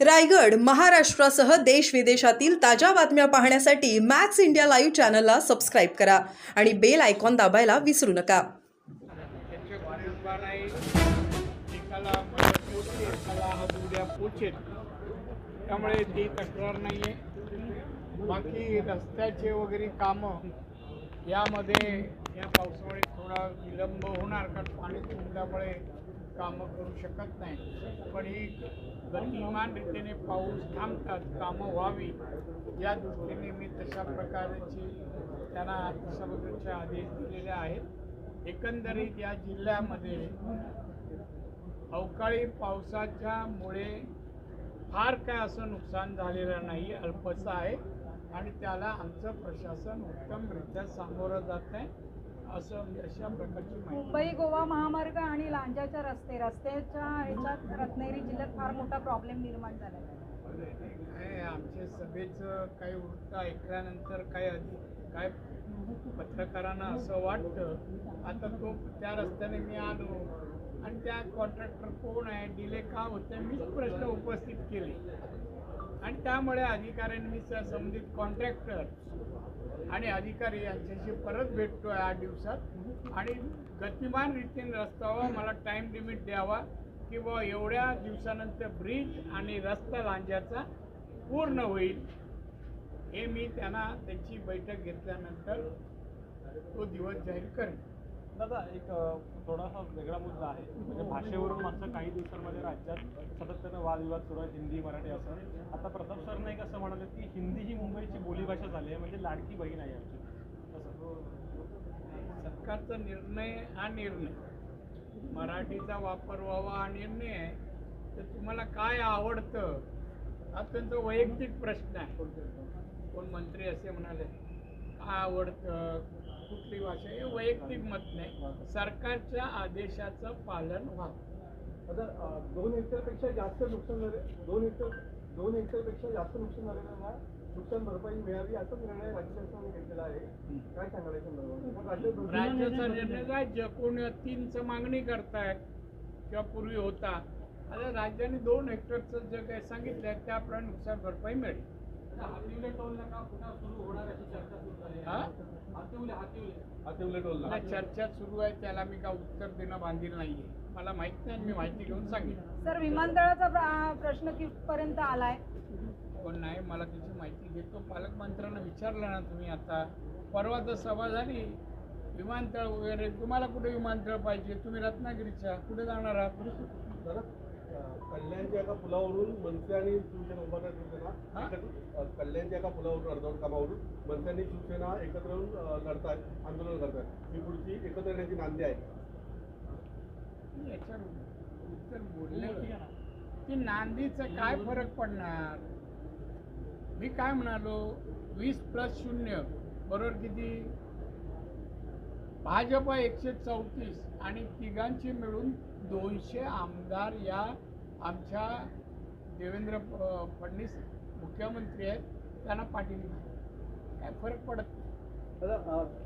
रायगड महाराष्ट्रासह देश विदेशातील ताज्या बातम्या पाहण्यासाठी मॅक्स इंडिया लाईव्ह चॅनलला सबस्क्राईब करा आणि बेल आयकॉन दाबायला विसरू नका. उद्या त्यामुळे ती तक्रार नाही आहे बाकी रस्त्याचे वगैरे कामं यामध्ये या पावसामुळे थोडा विलंब होणार कारण पाणी तुटल्यामुळे कामं करू शकत नाही. पण ही गतिमान रीतीने पाऊस थांबतात कामं व्हावी या दृष्टीने मी तशा प्रकारची त्यांना तशा आदेश दिलेले आहेत. एकंदरीत या जिल्ह्यामध्ये अवकाळी पावसाच्या मुळे फार काय असं नुकसान झालेलं नाही अल्पचं आहे. आणि त्याला आमचं प्रशासन उत्तमरित्या सामोरं जात आहे. असं अशा प्रकारची माहिती. मुंबई गोवा महामार्ग आणि लांजाच्या रस्ते. रस्त्याच्या ह्याच्यात रत्नागिरी जिल्ह्यात फार मोठा प्रॉब्लेम निर्माण झाला काय आमच्या सभेचं काही वृत्त ऐकल्यानंतर काय अधिक काय पत्रकारांना असं वाटतं? आता तो त्या रस्त्याने मी आलो आणि त्या कॉन्ट्रॅक्टर कोण आहे? डिले का होते? मीच प्रश्न उपस्थित केले. आणि त्यामुळे अधिकाऱ्यांनी संबंधित कॉन्ट्रॅक्टर आणि अधिकारी यांच्याशी परत भेटतोय आठ दिवसात. आणि गतिमान रीतीने रस्त्यावर मला टाईम लिमिट द्यावा किंवा एवढ्या दिवसानंतर ब्रिज आणि रस्ता लांजाचा पूर्ण होईल हे मी त्यांना त्यांची बैठक घेतल्यानंतर तो दिवस जाहीर करेन. दादा एक थोडासा वेगळा मुद्दा आहे. म्हणजे भाषेवरून मागच्या काही दिवसांमध्ये राज्यात सातत्यानं वादविवाद सुरू आहे हिंदी मराठी असं. आता प्रताप सर नाही असं म्हणाले की हिंदी ही मुंबईची बोलीभाषा झाली आहे म्हणजे लाडकी बहीण आहे आमची. तसं सरकारचा निर्णय हा निर्णय. मराठीचा वापर व्हावा हा निर्णय आहे. तर तुम्हाला काय आवडतं? हा त्यांचा वैयक्तिक प्रश्न आहे. कोण मंत्री असे म्हणाले काय आवडतं? कुठली भाषा हे वैयक्तिक मत नाही. सरकारच्या आदेशाचं पालन व्हावं आता दोन हेक्टरपेक्षा जास्त नुकसान झाले दोन हेक्टर दोन हेक्टरपेक्षा जास्त नुकसान झालेल्यांना नुकसान भरपाई मिळावी असा निर्णय राज्य शासनाने घेतलेला आहे. काय सांगाल संदर्भात राज्य निर्णय राज्य कोण तीनचं मागणी करताय किंवा पूर्वी होता. आता राज्याने दोन हेक्टरचं जे काही सांगितलं त्याप्रमाणे नुकसान भरपाई मिळेल. चर्चा सुरू आहे? त्याला मी का उत्तर देणं बांधील नाहीये. मला माहीत नाही मी माहिती घेऊन सांगेन. सर विमानतळाचा प्र- प्रश्न कितपर्यंत आलाय? पण नाही मला त्याची माहिती घेतो. पालकमंत्र्यांना विचारलं ना तुम्ही आता. परवा तर सभा झाली. विमानतळ वगैरे तुम्हाला कुठे विमानतळ पाहिजे? तुम्ही रत्नागिरीच्या. कुठे जाणार आहात? कल्याणच्या एका पुलावरून मनसे आणि शिवसेना उभारण्यात हा? शिवसेना कल्याणच्या एका पुलावरून अर्धवट कामावरून मनसे आणि शिवसेना एकत्र येऊन अ, लढतायत आंदोलन करतायत. ही पुढची एकत्र येण्याची नांदी आहे. उत्तर बोलले. की नांदीचं काय फरक पडणार? मी काय म्हणालो? वीस प्लस शून्य. बरोबर किती? भाजप एकशे चौतीस आणि तिघांची मिळून दोनशे आमदार या आमच्या देवेंद्र फडणवीस मुख्यमंत्री आहेत त्यांना पाठिंबा आहे. काय फरक पडत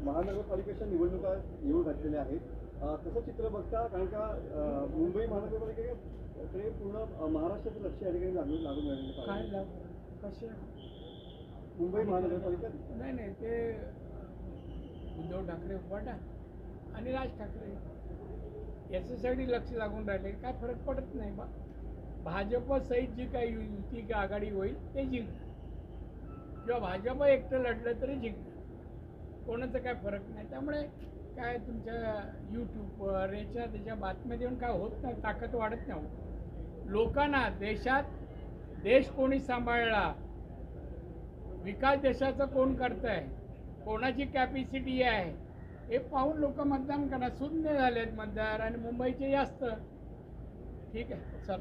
महानगरपालिकेच्या निवडणुका येऊ घातलेल्या आहेत. कसं चित्र बघता कारण का मुंबई महानगरपालिकेकडे पूर्ण महाराष्ट्राचं लक्ष या ठिकाणी लागून लागून राहिलेलं काय कसे? मुंबई महानगरपालिका? नाही नाही ते उद्धव ठाकरे उपाटा आणि राज ठाकरे. याच्यासाठी लक्ष लागून राहिले. काय फरक पडत नाही बा. भाजप सहित जी काही यु- युती की आघाडी होईल ते जिंकणार. किंवा भाजप एकटं लढलं तरी जिंकणार. कोणाचं काय फरक नाही. त्यामुळे काय तुमच्या यूट्यूबवर याच्या त्याच्या बातम्या देऊन काय होत नाही ताकद वाढत नाही हो. लोकांना देशात देश कोणी सांभाळला? विकास देशाचं कोण करत आहे कोणाची कॅपॅसिटी आहे? हे पाहून लोक मतदान करणार शून्य आहेत मतदार आणि मुंबईचे जास्त. ठीक आहे चल.